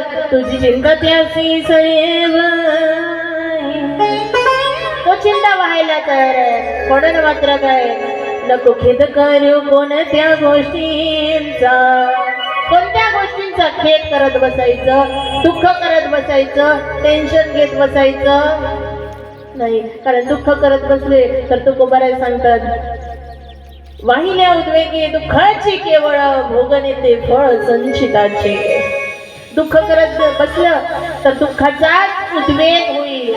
कर तुझी चिंता त्यासी सैव तो चिंता व्हायला तर म्हणून मात्र काय? नको खेद करू कोणत्या गोष्टींचा. कोणत्या गोष्टींचा खेद करत बसायचं? दुःख करत बसायचं? टेन्शन घेत बसायचं? नाही कारण दुःख करत बसले तर तू कुमाराय सांगतात. वाहिल्या उद्वेगी दुःखाची केवळ भोगने ते फळ संचिताचे. दुःख करत बसलं तर दुःखाचाच उद्वेग होईल.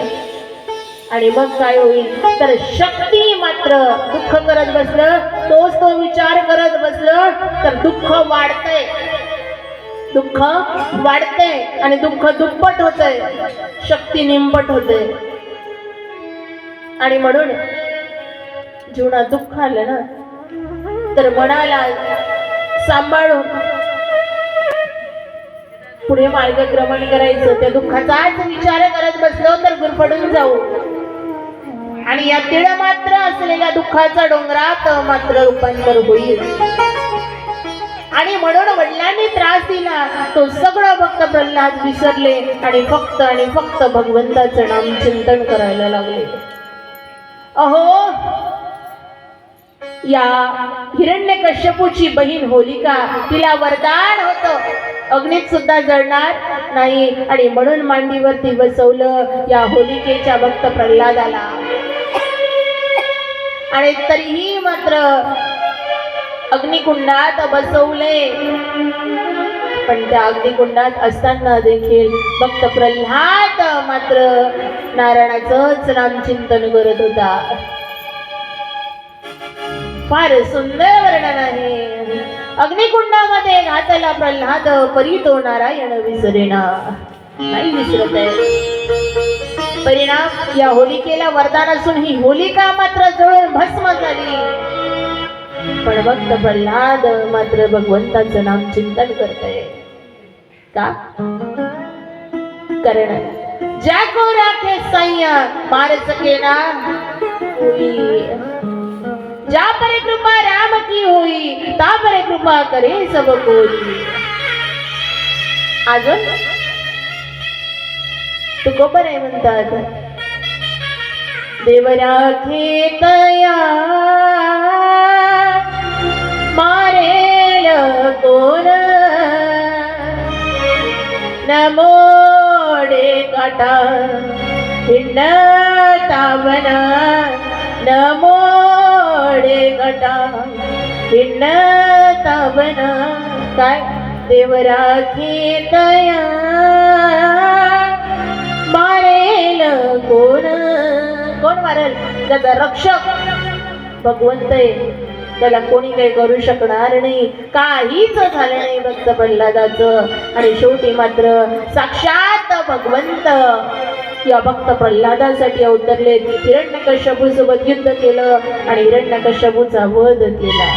आणि मग काय होईल? तर शक्ती मात्र दुःख करत बसलं तोच तो विचार करत बसलं तर दुःख वाढतंय. दुःख वाढतंय आणि दुःख दुप्पट होतंय. शक्ती निंपट होते आणि म्हणून जीवनात दुःख आलं ना तर मनाला सांभाळून पुढे मार्गक्रमण करायचं त्या दुःखाचाच विचार करत बसलो तर गुरफडून जाऊ. आणि या तिळ मात्र असलेल्या दुःखाचा डोंगरात मात्र रूपांतर होईल. आणि म्हणून वडिलांनी त्रास दिला तो सगळं भक्त प्रल्हाद विसरले आणि फक्त आणि फक्त भगवंताचं नाम चिंतन करायला लागले. अहो या हिरण्य कश्यपूची बहीण होलिका तिला वरदान होत. अग्नीत सुद्धा जळणार नाही. आणि म्हणून मांडीवरती बसवलं या होलिकेच्या भक्त प्रल्हादाला. आणि तरीही मात्र अग्निकुंडात बसवले. पण त्या अग्निकुंडात असताना देखील भक्त प्रल्हाद मात्र नारायणाचंच नामचिंतन करत होता. फार सुंदर वर्णन आहे. अग्निकुंडामध्ये घातला प्रल्हाद परी तो नारायण विसरेना. नाही विसरत आहे. परिणाम या होलिकेला वरदान असून ही होलिका मात्र जवळ भस्म झाली. पण भक्त प्रल्हाद मात्र भगवंताचं नाम चिंतन करतय. का? कारण ज्या को राखे सैया मार सकेना जा पर कृपा राम की होई ता पर कृपा करे सब कोई। अजून तू कोपर आहे म्हणतात देवरा खेतया मारेल कोण? नमोडे काटा हिंड तावना नमो काटा हिंड तावना काय? देव राखे तया. मारेल कोण? कोण मारेल? त्याचा रक्षक. भगवंत आहे. त्याला कोणी काही करू शकणार नाही. काहीच झालं नाही भक्त प्रल्हादाचं. आणि शेवटी मात्र साक्षात भगवंत. या भक्त प्रल्हादासाठी अवतरले. हिरण्यकश्यपू सोबत युद्ध केलं आणि हिरण्यकश्यपूचा वध केला.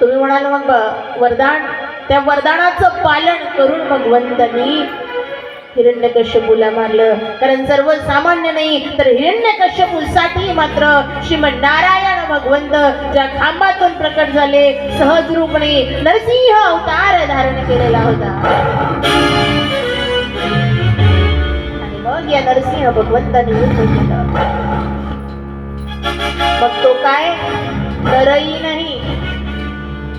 तुम्ही म्हणाल मग वरदान त्या वरदानाचं पालन करून भगवंतांनी हिरण्यकश्यपूला मारलं. कारण सर्वसामान्य नाही तर हिरण्यकश्यपूसाठी मात्र श्रीमद नारायण भगवंत ज्या खांबातून प्रकट झाले सहज रूपणे नरसिंह अवतार धारण केलेला होता. मग या नरसिंह भगवंताने युद्ध केलं मग तो काय? नरही नाही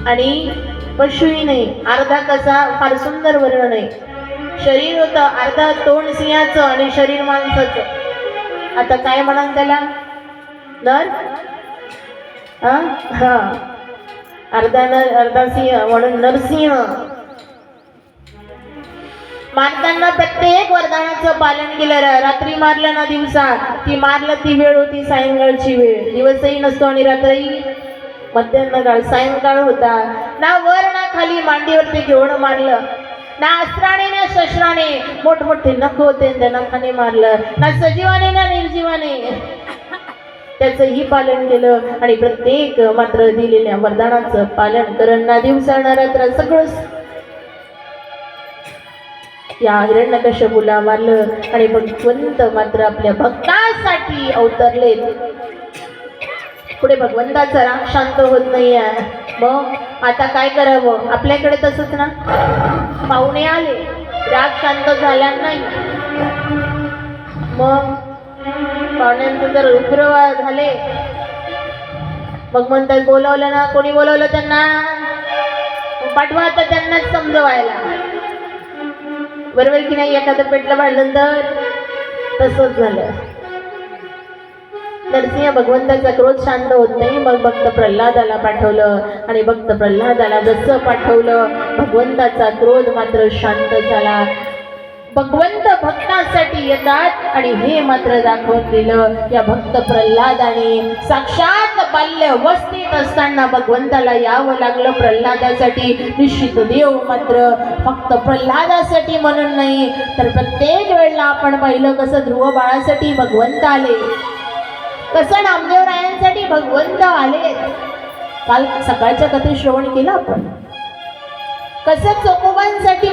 आणि पशुही नाही. अर्धा कसा? फार सुंदर वर्ण नाही. शरीर होतं अर्धा तोंड सिंहाचं आणि शरीर माणसाचं. आता काय म्हणाल त्याला? नर? हा? अर्धा नर अर्धा सिंह म्हणून नरसिंह. मानताना प्रत्येक वरदानाचं पालन केलं रात्री मारलं ना दिवसा ती मारलं ती वेळ होती सायंकाळची वेळ. दिवसही नसतो आणि रात्रही मध्यान्ह काळ सायंकाळ होता. ना वर ना खाली मांडीवरती घेऊन मारलं. ना अस्त्राने ना शस्त्राने. मोठमोठे नख होते त्या नखाने मारलं. ना सजीवाने ना निर्जीवाने. त्याचंही पालन केलं आणि प्रत्येक मात्र दिलेल्या वरदानाचं पालन करण ना दिवसा ना रात्र. सगळं या हिरण्यकश्यपूला मारलं आणि भगवंत मात्र आपल्या भक्तासाठी अवतरले पुढे भगवंताचा राग शांत होत नाहीये. मग आता काय करावं? आपल्याकडे तसंच ना? पाहुणे आले. राग शांत झाला नाही. मग पाहुण्यांचं जर उग्र झाले. मग म्हणतात बोलावलं ना? कोणी बोलावलं त्यांना? पाठवा आता त्यांनाच समजवायला. बरोबर की नाही? एखादं पेटलं भांडलं तर? तसंच झालं. नरसिंह भगवंताचा क्रोध शांत होत नाही. मग भक्त प्रल्हादाला पाठवलं आणि भक्त प्रल्हादाला जसं पाठवलं भगवंताचा क्रोध मात्र शांत झाला. भगवंत भक्तासाठी येतात आणि हे मात्र दाखवून दिलं या भक्त प्रल्हादाने. साक्षात बाल्य अवस्थेत असताना भगवंताला यावं लागलं प्रल्हादासाठी. निश्चित देव मात्र फक्त प्रल्हादासाठी म्हणून नाही तर प्रत्येक वेळेला आपण पाहिलं कसं ध्रुव बाळासाठी भगवंत आले. कसं नामदेवरायांसाठी भगवंत आले. काल सकाळच्या कथे श्रवण केलं आपण. कसं चोकोबांसाठी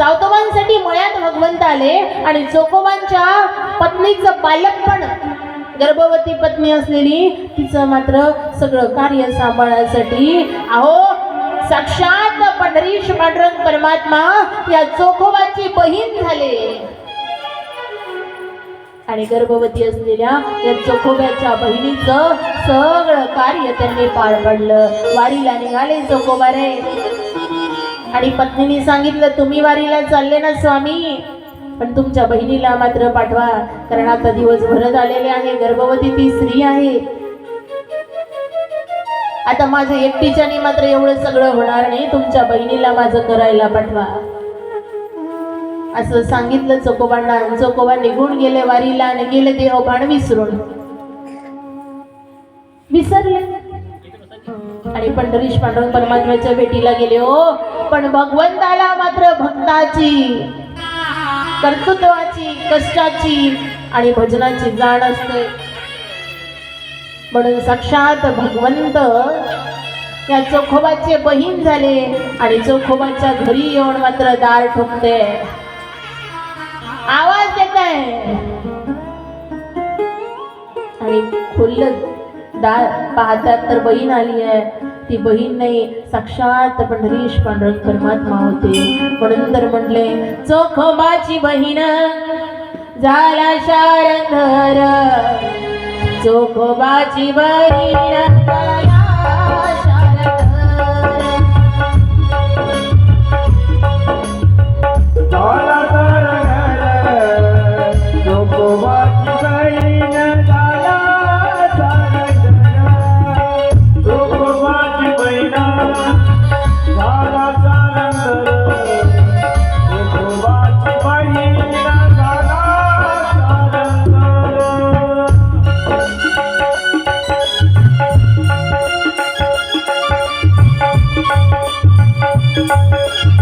सावतोबांसाठी मळ्यात भगवंत आले आणि चोकोबांच्या पत्नीचं बालकपण गर्भवती पत्नी असलेली तिचं मात्र सगळं कार्य सांभाळण्यासाठी अहो साक्षात पंढरीश पांडुरंग परमात्मा या चोखोबाची बहीण झाले. आणि गर्भवती असलेल्या या चोखोब्याच्या बहिणीचं सगळं कार्य त्यांनी पार पडलं. वारीला निघाले चोखोबा रे. आणि पत्नीने सांगितलं तुम्ही वारीला चालले ना स्वामी? पण तुमच्या बहिणीला मात्र पाठवा कारण आता दिवस भरत आलेले आहे गर्भवती ती स्त्री आहे. आता माझं एकटीच्याने मात्र एवढं सगळं होणार नाही तुमच्या बहिणीला माझं करायला पाठवा. असं सांगितलं चोकोबांना चोकोबा निघून गेले वारीला आणि गेले देहभान विसरून. विसरले. आणि पंढरीश पांडुरंग परमात्म्याच्या भेटीला गेले हो. पण भगवंताला मात्र भक्ताची कर्तृत्वाची कष्टाची आणि भजनाची जाण असते. म्हणून साक्षात भगवंत या चोखोबाचे बहीण झाले आणि चोखोबाच्या घरी येऊन मात्र दार ठोकते. आवाज देत आहे आणि खुल्ल दा पाहतात तर बहीण आली आहे. ती बहीण नाही साक्षात पंढरीश पांडुरंग परमात्मा होते. म्हणून तर म्हटले चोखोबाची बहीण झाला शारंधर. चोखोबाची बहीण चोखोबाची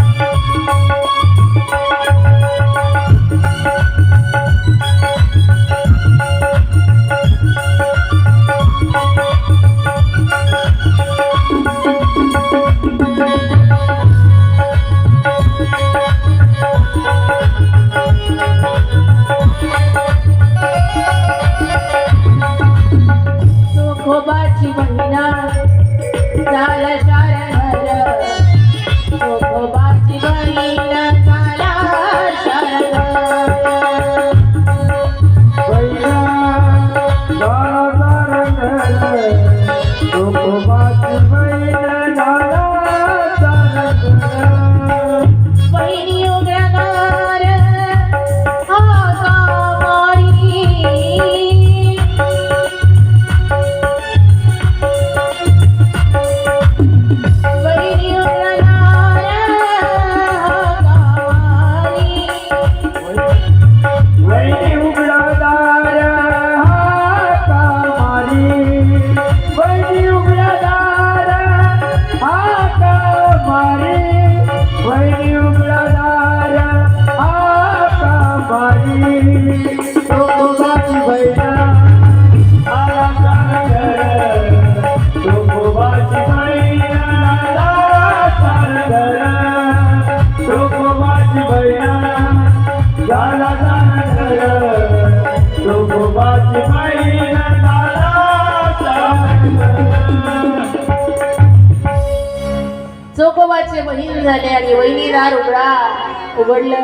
चकोबाची बहीण बहीण झाले आणि वहिनी दार उघडा. उघडलं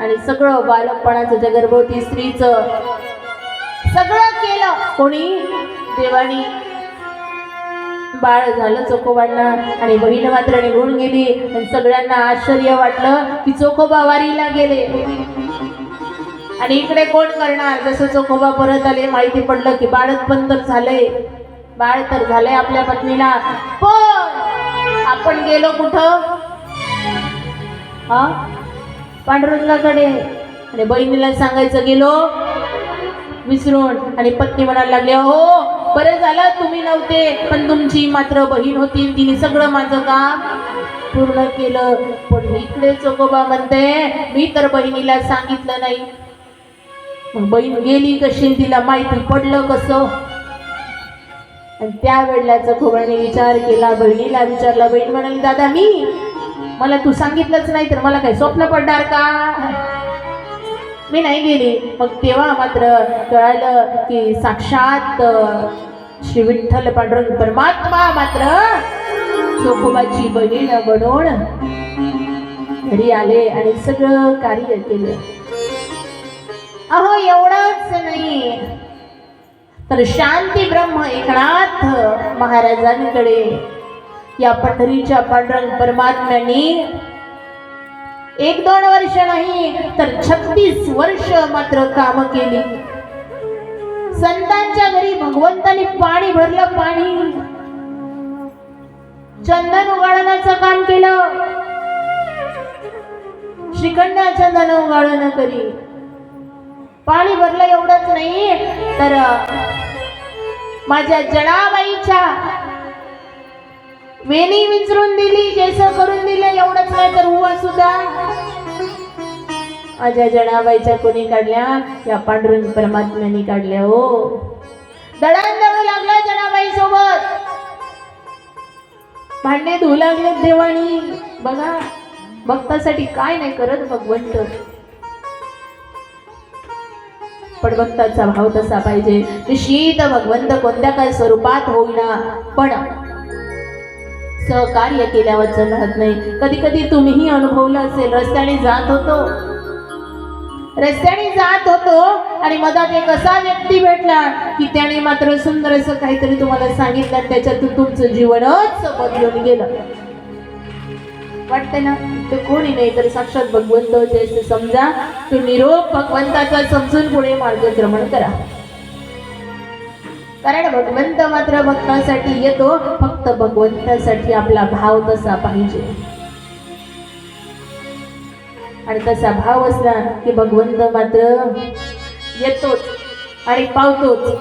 आणि सगळं बालकपणाचं त्या गर्भवती स्त्रीचं सगळं केलं. कोणी? देवानी. बाळ झालं चोखोबांना आणि बहीण मात्र निघून गेली. आणि सगळ्यांना आश्चर्य वाटलं की चोखोबा वारीला गेले. आणि इकडे कोण करणार? जसं चोखोबा परत आले माहिती पडलं की बाळच पण तर झालंय. बाळ तर झालंय आपल्या पत्नीला. पण आपण गेलो कुठं? हा? पांडुरंगाकडे आणि बहिणीला सांगायचं गेलो विसरून आणि पत्नी म्हणायला लागली हो बरं झालं तुम्ही नव्हते पण तुमची मात्र बहीण होती तिने सगळं माझं काम पूर्ण केलं. पण इकडे चोकोबा म्हणते मी तर बहिणीला सांगितलं नाही. बहीण गेली कशी तिला माहिती पडलं कसं? आणि त्यावेळेला चकोबाने विचार केला बहिणीला विचारला बहीण म्हणाली दादा मी मला तू सांगितलंच नाही तर मला काही स्वप्न पडणार का? मी नाही गेली. मग तेव्हा मात्र कळालं की साक्षात श्री विठ्ठल पांडुरंग परमात्मा मात्र चोखोबाची बहीण बनवून घरी आले आणि सगळं कार्य केलं. अहो एवढंच नाही. तर शांती ब्रह्म एकनाथ महाराजांकडे या पंढरीच्या पांडुरंग परमात्म्याने एक दोन वर्ष नाही तर छत्तीस वर्ष मात्र काम केली. संतांच्या घरी भगवंतानी पाणी भरलं पाणी. चंदन उगाळण्याचं काम केलं. श्रीखंड चंदन उगाळण करी. पाणी भरलं एवढंच नाही तर माझ्या जडाबाईच्या वेणी विचरून दिली केस करून दिले एवढंच नाही तर उवा सुद्धा. माझ्या जणाबाईच्या कोणी काढल्या? या पांडुरंग परमात्म्याने काढल्या हो. दळण लागला जडाबाई सोबत भांडे धुऊ लागले देवाणी बघा भक्तासाठी काय नाही करत भगवंत. पण भक्ताचा भाव तसा पाहिजे. निश्चित भगवंत कोणत्या काय स्वरूपात होईना. पण सहकार्य केल्यावर राहत नाही. कधी कधी तुम्हीही अनुभवलं असेल रस्त्याने जात होतो. रस्त्याने जात होतो आणि मधात एक असा व्यक्ती भेटला की त्याने मात्र सुंदर असं काहीतरी तुम्हाला सांगितलं आणि त्याच्यातून तुमचं जीवनच बदलून गेलं. वाटते ना? ते कोणी नाही तर साक्षात भगवंत होते असे समजा. तो निरोप भगवंताचा समजून पुढे मार्गक्रमण करा. कारण भगवंत मात्र भक्तासाठी येतो. फक्त भगवंतासाठी आपला भाव तसा पाहिजे. आणि तसा भाव असला की भगवंत मात्र येतोच आणि पावतोच.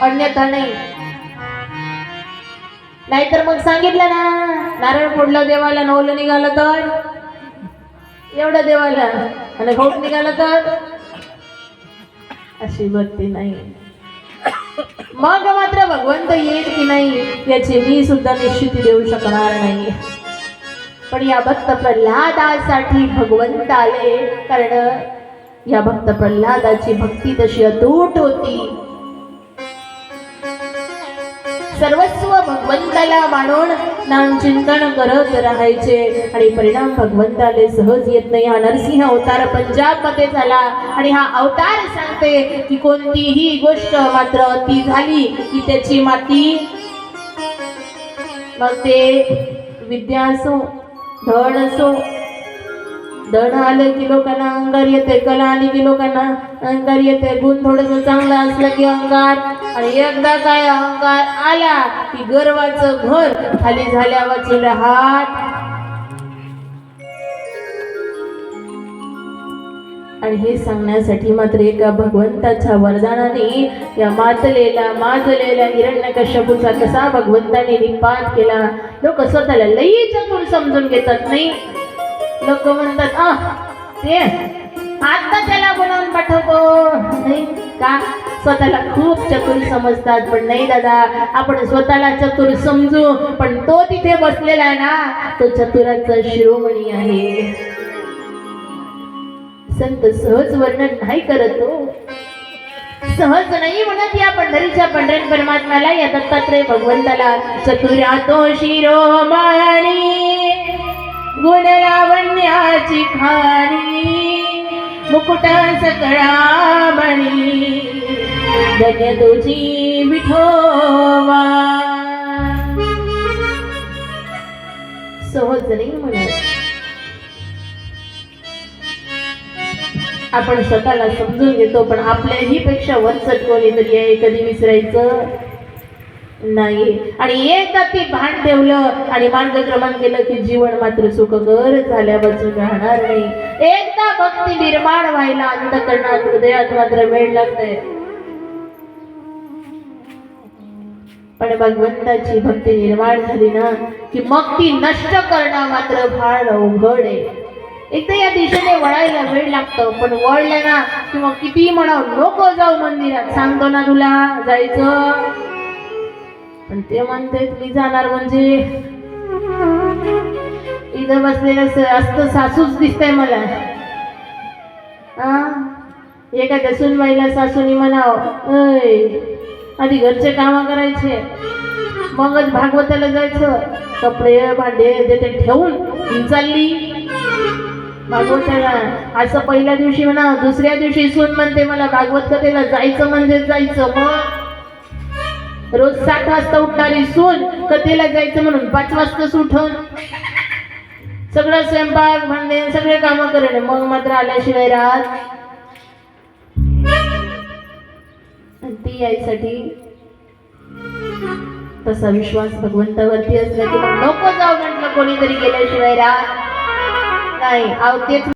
अन्यथा नाही. नाहीतर मग सांगितलं ना नारळ फोडलं देवाला नवलं निघालं तर? एवढं देवाला आणि घोट निघालं तर? अशी भक्ती नाही. मग मात्र भगवंत येईल की नाही याची मी सुद्धा निश्चिती देऊ शकणार नाही. पण या भक्त प्रल्हादासाठी भगवंत आले कारण या भक्त प्रल्हादाची भक्ती तशी अतूट होती. सर्वस्व भगवंताला मानून नाम चिंतन करत राहायचे. आणि परिणाम भगवंताले सहज येत नाही. हा नरसिंह अवतार पंजाबमध्ये झाला. आणि हा अवतार सांगते की कोणतीही गोष्ट मात्र ती झाली की त्याची माती मग ते विद्या असो धड असो धड आलं की लोकांना अंगार येते कला आली की लोकांना अंगार येते. गुण थोडस चांगलं असलं की अंगार. आणि एकदा काय अहंकार आला की गर्वाचं घर खाली झाल्यावर हात. आणि हे सांगण्यासाठी मात्र एका भगवंताच्या वरदानाने या मातलेला माजलेल्या हिरण्यकश्यपूचा कसा भगवंताने निपात केला. लोक स्वतःला लई चतुर समजून घेतात नाही? लोक म्हणतात आ ते आता त्याला बोलावून पाठवतो. नाही का? स्वतःला खूप चतुर समजतात. पण नाही दादा आपण स्वतःला चतुर समजू पण तो तिथे बसलेला आहे ना तो चतुराचा शिरोमणी आहे. संत सहज वर्णन नाही करत हो. सहज नाही म्हणत या पंढरीच्या पंढरीत परमात्म्याला या दत्तात्रय भगवंताला. चतुरा तो शिरोमणी गुण लावण्याची खाणी. मुकुट सकळामणी धन्य तुझी विठोवा सहज नाही म्हणत आपण स्वतःला समजून घेतो पण आपल्याही पेक्षा वरचट कोणीतरी आहे कधी विसरायचं? नाही आणि एकदा ती भान ठेवलं आणि मार्गक्रमण केलं की जीवन मात्र सुखकर झाल्यापासून राहणार नाही. एकदा भक्ती निर्माण व्हायला अंतकरणात हृदयात मात्र वेळ लागते पण भगवंताची भक्ती निर्माण झाली ना की मग ती नष्ट करणं मात्र फार अवघड आहे. एकदा या दिशेने वळायला वेळ लागतं पण वळलं ना की मग किती म्हणा नको जाऊ मंदिरात. सांगतो ना तुला जायचं? पण ते म्हणते मी जाणार म्हणजे इथं बसलेलं असत सासूच दिसतंय मला. आ? एखाद्या सुनबाईला सासूनी म्हणावं आधी घरचे काम करायचे मगच भागवताला जायचं कपडे भांडे ते ते ठेवून चालली. भागवताला असं पहिल्या दिवशी म्हणा दुसऱ्या दिवशी सून म्हणते मला भागवत कथेला जायचं म्हणजे जायचं मग रोज सात वाजता उठणारी सून कथेला जायचं म्हणून पाच वाजताच उठून सगळं स्वयंपाक भांडे सगळे कामं करणे. मग मात्र आल्याशिवाय राहत ती यायसाठी तसा विश्वास भगवंतावरती असला की मग नको जाऊ म्हटलं कोणीतरी गेल्याशिवाय राहत नाही अवतेच तेच